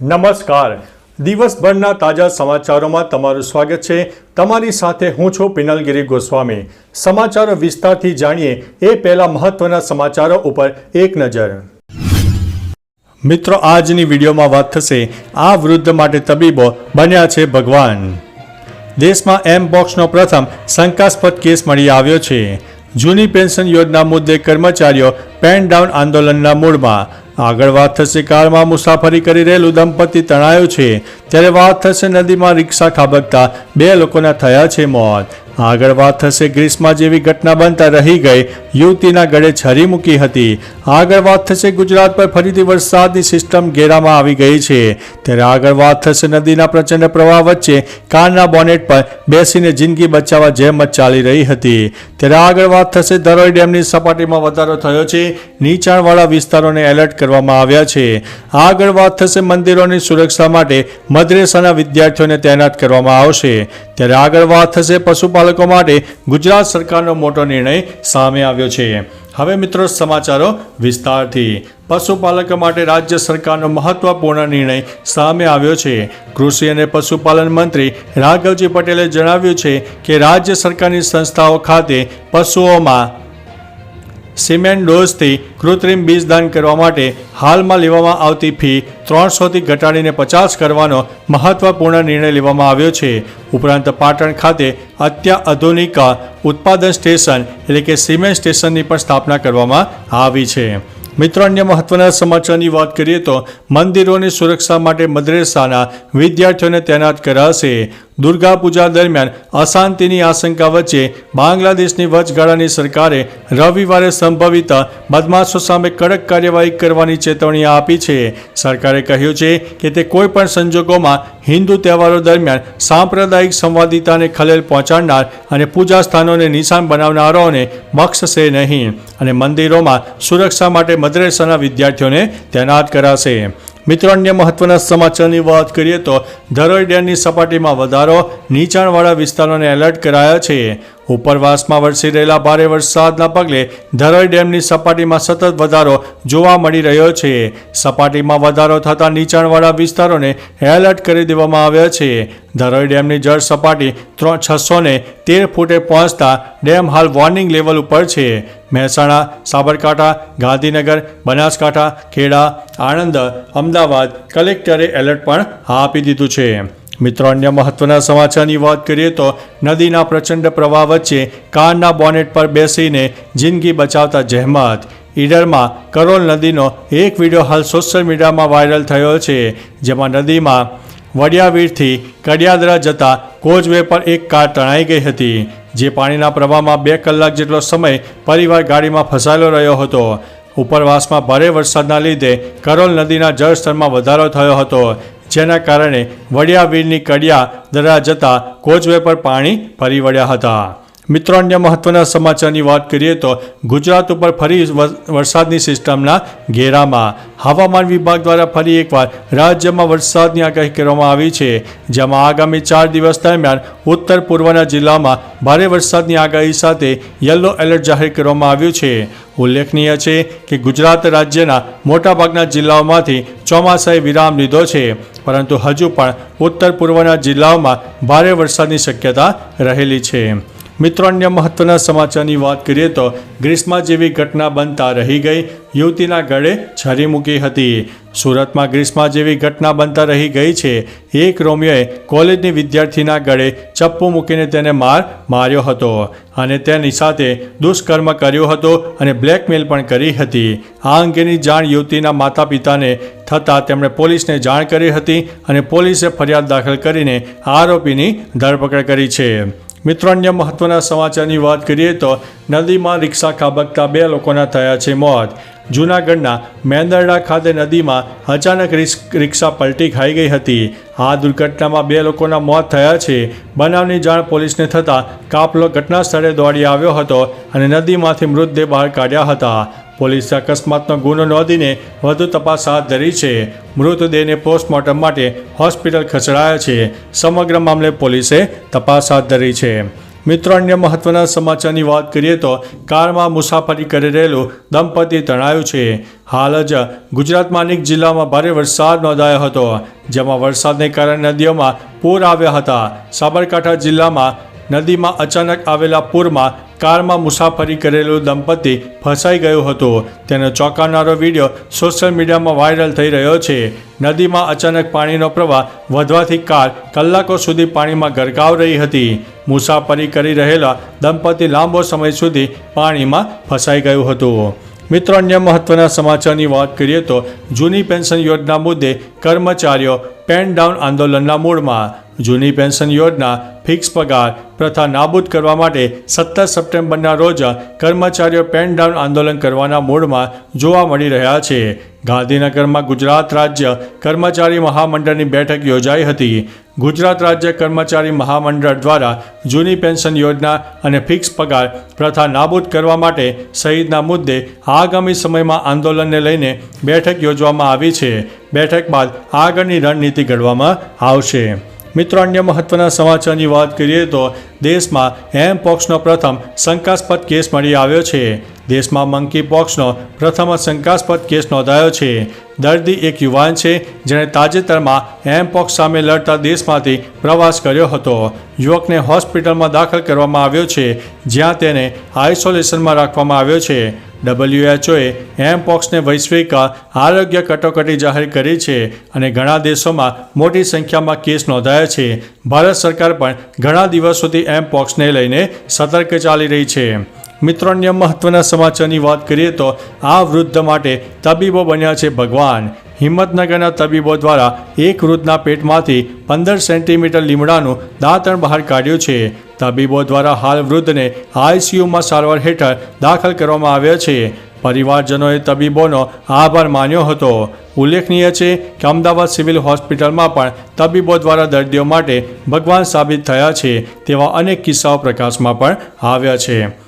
નમસ્કાર. દિવસભરના તાજા સમાચારોમાં તમારું સ્વાગત છે. તમારી સાથે હું છું પિનલગીરી ગોસ્વામી. સમાચારો વિસ્તારથી જાણીએ એ પહેલા મહત્વના સમાચારો ઉપર એક નજર. મિત્રો, આજની વિડીયોમાં વાત થશે આ વૃદ્ધ માટે તબીબો બન્યા છે ભગવાન. દેશમાં એમ બોક્સનો પ્રથમ શંકાસ્પદ કેસ મળી આવ્યો છે. જૂની પેન્શન યોજના મુદ્દે કર્મચારીઓ પેન ડાઉન આંદોલનના મૂળમાં આગળ વાત થશે કારમાં મુસાફરી કરી રહેલું દંપતી તણાયું છે. ત્યારે વાત થશે નદીમાં રિક્ષા ખાબકતા બે લોકોના થયા છે મોત. આગળ વાત થશે ગ્રીસમાં જેવી ઘટના બનતા રહી ગઈ. યુવતીના ગળે છરી મૂકી હતી. આગળ વાત થશે ગુજરાત પર ફરીથી વરસાદની સિસ્ટમ ઘેરામાં આવી ગઈ છે. ત્યારે આગળ વાત થશે નદીના પ્રચંડ પ્રવાહ વચ્ચે કારના બોનેટ પર બેસીને જિંદગી બચાવવા જહેમત ચાલી રહી હતી. ત્યારે આગળ વાત થશે ધરોઈ ડેમની સપાટીમાં વધારો થયો છે. નીચાણવાળા વિસ્તારોને એલર્ટ કરવામાં આવ્યા છે. આગળ વાત થશે મંદિરોની સુરક્ષા માટે. મદ્રેસાના વિદ્યાર્થીઓને તૈનાત કરવામાં આવશે. ત્યારે આગળ વાત થશે પશુપાલકો માટે ગુજરાત સરકારનો મોટો નિર્ણય સામે આવ્યો છે. હવે મિત્રો સમાચારો વિસ્તારથી. પશુપાલકો માટે રાજ્ય સરકારનો મહત્વપૂર્ણ નિર્ણય સામે આવ્યો છે. કૃષિ અને પશુપાલન મંત્રી રાઘવજી પટેલે જણાવ્યું છે કે રાજ્ય સરકારની સંસ્થાઓ ખાતે પશુઓમાં સિમેન્ટ ડોઝથી કૃત્રિમ બીજદાન કરવા માટે હાલમાં લેવામાં આવતી ફી ત્રણસોથી ઘટાડીને પચાસ કરવાનો મહત્વપૂર્ણ નિર્ણય લેવામાં આવ્યો છે. ઉપરાંત પાટણ ખાતે અત્યાધુનિક ઉત્પાદન સ્ટેશન એટલે કે સિમેન્ટ સ્ટેશનની પણ સ્થાપના કરવામાં આવી છે. મિત્રો, અન્ય મહત્વના સમાચારની વાત કરીએ તો મંદિરોની સુરક્ષા માટે મદ્રેસાના વિદ્યાર્થીઓને તૈનાત કરાશે. દુર્ગા પૂજા દરમિયાન અશાંતિની આશંકા વચ્ચે બાંગ્લાદેશની વચગાળાની સરકારે રવિવારે સંભવિત બદમાશો સામે કડક કાર્યવાહી કરવાની ચેતવણી આપી છે. સરકારે કહ્યું છે કે તે કોઈપણ સંજોગોમાં હિન્દુ તહેવારો દરમિયાન સાંપ્રદાયિક સંવાદિતાને ખલેલ પહોંચાડનાર અને પૂજા સ્થાનોને નિશાન બનાવનારાઓને બક્ષશે નહીં અને મંદિરોમાં સુરક્ષા માટે મદ્રેસાના વિદ્યાર્થીઓને તૈનાત કરાશે. મિત્રો અન્ય મહત્વના સમાચારની વાત કરીએ તો ધરોઈ ડેમની સપાટીમાં વધારો, નીચાણવાળા વિસ્તારોને એલર્ટ કરાયા છે. ઉપરવાસમાં વરસી રહેલા ભારે વરસાદના પગલે ધરોઈ ડેમની સપાટીમાં સતત વધારો જોવા મળી રહ્યો છે. સપાટીમાં વધારો થતાં નીચાણવાળા વિસ્તારોને એલર્ટ કરી દેવામાં આવ્યા છે. ધરોઈ ડેમની જળ સપાટી ત્રણ છસો ને તેર ફૂટે પહોંચતા ડેમ હાલ વોર્નિંગ લેવલ ઉપર છે. મહેસાણા, સાબરકાંઠા, ગાંધીનગર, બનાસકાંઠા, ખેડા, આણંદ, અમદાવાદ કલેક્ટરે એલર્ટ પણ આપી દીધું છે. મિત્રો, અન્ય મહત્વના સમાચારની વાત કરીએ તો નદીના પ્રચંડ પ્રવાહ વચ્ચે કારના બોનેટ પર બેસીને જિંદગી બચાવતા જહેમત. ઈડરમાં કરોલ નદીનો એક વીડિયો હાલ સોશિયલ મીડિયામાં વાયરલ થયો છે, જેમાં નદીમાં વડિયાવીરથી કડિયાદરા જતા કોઝવે પર એક કાર તણાઈ ગઈ હતી, જે પાણીના પ્રવાહમાં બે કલાક જેટલો સમય પરિવાર ગાડીમાં ફસાયેલો રહ્યો હતો. ઉપરવાસમાં ભારે વરસાદના લીધે કરોલ નદીના જળસ્તરમાં વધારો થયો હતો. જેના કારણે વડિયાવીરની કડિયા દરા જતા કોચવે પર પાણી ફરી વળ્યા હતા. મિત્રો, અન્ય મહત્વના સમાચારની વાત કરીએ તો ગુજરાત ઉપર ફરી વરસાદની સિસ્ટમના ઘેરામાં. હવામાન વિભાગ દ્વારા ફરી એકવાર રાજ્યમાં વરસાદની આગાહી કરવામાં આવી છે, જેમાં આગામી ચાર દિવસ દરમિયાન ઉત્તર પૂર્વના જિલ્લામાં ભારે વરસાદની આગાહી સાથે યલો એલર્ટ જાહેર કરવામાં આવ્યું છે. ઉલ્લેખનીય છે કે ગુજરાત રાજ્યના મોટાભાગના જિલ્લાઓમાંથી ચોમાસાએ વિરામ લીધો છે, પરંતુ હજુ પણ ઉત્તર પૂર્વના જિલ્લાઓમાં ભારે વરસાદની શક્યતા રહેલી છે. મિત્રો, અન્ય મહત્વના સમાચારની વાત કરીએ તો ગ્રીસમાં જેવી ઘટના બનતા રહી ગઈ. યુવતીના ગળે છરી મૂકી હતી. સુરતમાં ગ્રીસમાં જેવી ઘટના બનતા રહી ગઈ છે. એક રોમિયોએ કોલેજની વિદ્યાર્થીના ગળે ચપ્પુ મૂકીને તેને માર માર્યો હતો અને તેની સાથે દુષ્કર્મ કર્યો હતો અને બ્લેકમેલ પણ કરી હતી. આ અંગેની જાણ યુવતીના માતા પિતાને થતાં તેમણે પોલીસને જાણ કરી હતી અને પોલીસે ફરિયાદ દાખલ કરીને આરોપીની ધરપકડ કરી છે. મિત્રો, અન્ય મહત્વના સમાચારની વાત કરીએ તો નદીમાં રિક્ષા ખાબકતા બે લોકોના થયા છે મોત. જૂનાગઢના મેંદરડા ખાતે નદીમાં અચાનક રિક્ષા પલટી ખાઈ ગઈ હતી. આ દુર્ઘટનામાં બે લોકોના મોત થયા છે. બનાવની જાણ પોલીસને થતાં કાફલો ઘટના સ્થળે દોડી આવ્યો હતો અને નદીમાંથી મૃતદેહ બહાર કાઢ્યા હતા. પોલીસે અકસ્માતનો ગુનો નોંધીને વધુ તપાસ હાથ ધરી છે. મૃતદેહને પોસ્ટમોર્ટમ માટે હોસ્પિટલ ખસેડાયા છે. સમગ્ર મામલે પોલીસે તપાસ હાથ ધરી છે. મિત્રો, અન્ય મહત્વના સમાચારની વાત કરીએ તો કારમાં મુસાફરી કરી રહેલું દંપતી તણાયું છે. હાલ જ ગુજરાતમાં અનેક જિલ્લામાં ભારે વરસાદ નોંધાયો હતો, જેમાં વરસાદને કારણે નદીઓમાં પૂર આવ્યા હતા. સાબરકાંઠા જિલ્લામાં નદીમાં અચાનક આવેલા પૂરમાં કારમાં મુસાફરી કરેલું દંપતી ફસાઈ ગયું હતું. તેનો ચોંકાવનારો વીડિયો સોશિયલ મીડિયામાં વાયરલ થઈ રહ્યો છે. નદીમાં અચાનક પાણીનો પ્રવાહ વધવાથી કાર કલાકો સુધી પાણીમાં ગરકાવ રહી હતી. મુસાફરી કરી રહેલા દંપતી લાંબો સમય સુધી પાણીમાં ફસાઈ ગયું હતું. મિત્રો, અન્ય મહત્વના સમાચારની વાત કરીએ તો જૂની પેન્શન યોજના મુદ્દે કર્મચારીઓ પેન ડાઉન આંદોલનના મૂળમાં. જૂની પેન્શન યોજના ફિક્સ પગાર પ્રથા નાબૂદ કરવા માટે સત્તર સપ્ટેમ્બરના રોજ કર્મચારીઓ પેન ડાઉન આંદોલન કરવાના મૂડમાં જોવા મળી રહ્યા છે. ગાંધીનગરમાં ગુજરાત રાજ્ય કર્મચારી મહામંડળની બેઠક યોજાઈ હતી. ગુજરાત રાજ્ય કર્મચારી મહામંડળ દ્વારા જૂની પેન્શન યોજના અને ફિક્સ પગાર પ્રથા નાબૂદ કરવા માટે સહિતના મુદ્દે આગામી સમયમાં આંદોલનને લઈને બેઠક યોજવામાં આવી છે. બેઠક બાદ આગળની રણનીતિ ઘડવામાં આવશે. મિત્રો, અન્ય મહત્વના સમાચારની વાત કરીએ તો દેશમાં એમ પોક્સનો પ્રથમ શંકાસ્પદ કેસ મળી આવ્યો છે. દેશમાં મંકી પોક્સનો પ્રથમ શંકાસ્પદ કેસ નોંધાયો છે. દર્દી એક યુવાન છે, જેણે તાજેતરમાં એમ પોક્સ સામે લડતા દેશમાંથી પ્રવાસ કર્યો હતો. યુવકને હોસ્પિટલમાં દાખલ કરવામાં આવ્યો છે, જ્યાં તેને આઇસોલેશનમાં રાખવામાં આવ્યો છે. ડબલ્યુએચઓએ એમ પોક્સને વૈશ્વિક આરોગ્ય કટોકટી જાહેર કરી છે અને ઘણા દેશોમાં મોટી સંખ્યામાં કેસ નોંધાયા છે. ભારત સરકાર પણ ઘણા દિવસોથી એમ પોક્સને લઈને સતર્ક ચાલી રહી છે. મિત્રો, અન્ય મહત્વના સમાચારની વાત કરીએ તો આ વૃદ્ધ માટે તબીબો બન્યા છે ભગવાન. હિંમતનગરના તબીબો દ્વારા એક વૃદ્ધના પેટમાંથી પંદર સેન્ટીમીટર લીમડાનું દાંતણ બહાર કાઢ્યું છે. તબીબો દ્વારા હાલ વૃદ્ધને આઈસીયુમાં સારવાર હેઠળ દાખલ કરવામાં આવ્યા છે. પરિવારજનોએ તબીબોનો આભાર માન્યો હતો. ઉલ્લેખનીય છે કે અમદાવાદ સિવિલ હોસ્પિટલમાં પણ તબીબો દ્વારા દર્દીઓ માટે ભગવાન સાબિત થયા છે તેવા અનેક કિસ્સાઓ પ્રકાશમાં પણ આવ્યા છે.